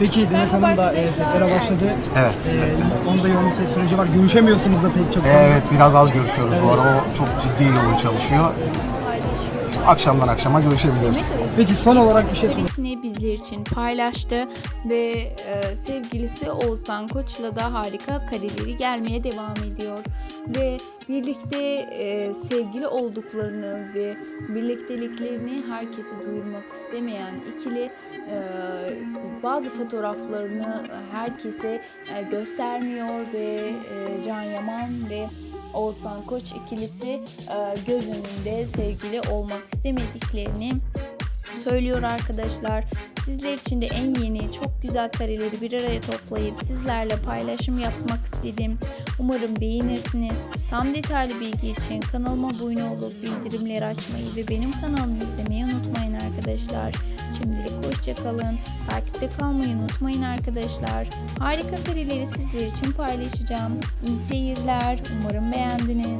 Peki Demet Hanım da e, setlere başladı. Evet. E, onda yoğun set süreci var. Görüşemiyorsunuz da pek çok. Evet biraz az görüşüyoruz bu ara. O çok ciddi yoğun çalışıyor. Akşamdan akşama görüşebiliyoruz. Peki son olarak bir şey. Karesini bizler için paylaştı ve e, sevgilisi Oğuzhan Koç'la da harika kareleri gelmeye devam ediyor. Ve birlikte e, sevgili olduklarını ve birlikteliklerini herkese duyurmak istemeyen ikili e, bazı fotoğraflarını herkese e, göstermiyor ve e, Can Yaman ve Oğuzhan Koç ikilisi e, göz önünde sevgili olmak istemediklerini söylüyor arkadaşlar. Sizler için de en yeni çok güzel kareleri bir araya toplayıp sizlerle paylaşım yapmak istedim. Umarım beğenirsiniz. Tam detaylı bilgi için kanalıma abone olup bildirimleri açmayı ve benim kanalımı izlemeyi unutmayın arkadaşlar. Şimdilik hoşçakalın. Takipte kalmayı unutmayın arkadaşlar. Harika kareleri sizler için paylaşacağım. İyi seyirler. Umarım beğendiniz.